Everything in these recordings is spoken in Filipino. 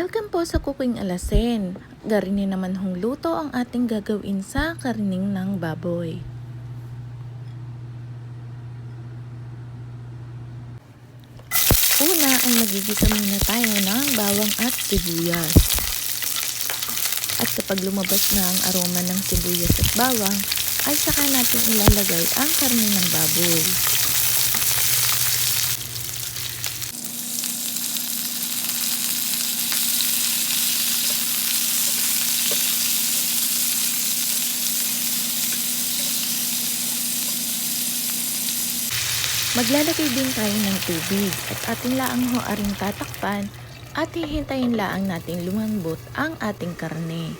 Welcome po sa Cooking Alasin. Garinin naman hong luto ang ating gagawin sa karining ng baboy. Una ay magigisa muna tayo ng bawang at sibuyas. At kapag lumabas na ang aroma ng sibuyas at bawang, ay saka natin ilalagay ang karne ng baboy. Maglalagay din tayo ng tubig at ating laang ho aring tatakpan at hihintayin laang natin lumambot ang ating karne.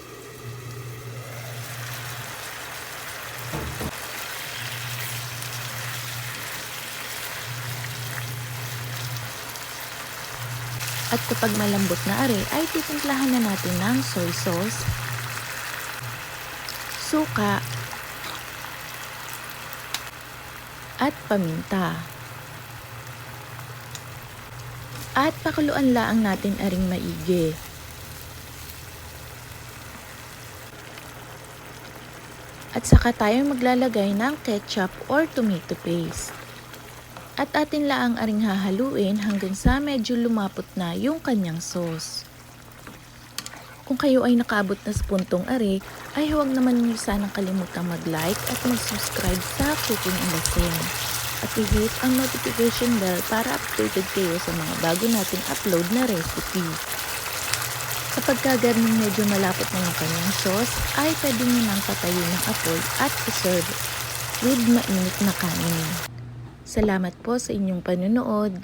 At kapag malambot na are, ay titimplahan na natin ng soy sauce, suka, at paminta. At pakuluan laang natin aring maigi. At saka tayo maglalagay ng ketchup or tomato paste. At atin laang aring hahaluin hanggang sa medyo lumapot na yung kanyang sauce. Kung kayo ay nakaabot na sa puntong are, ay huwag naman niyo sanang kalimutang mag-like at mag-subscribe sa Cooking in the Same. At i-hit ang notification bell para updated kayo sa mga bago nating upload na recipe. Kapag kagarning medyo malapot na yung kanyang sauce, ay pwede nyo nang patayin ng apoy at iserve with mainit na kanin. Salamat po sa inyong panunood.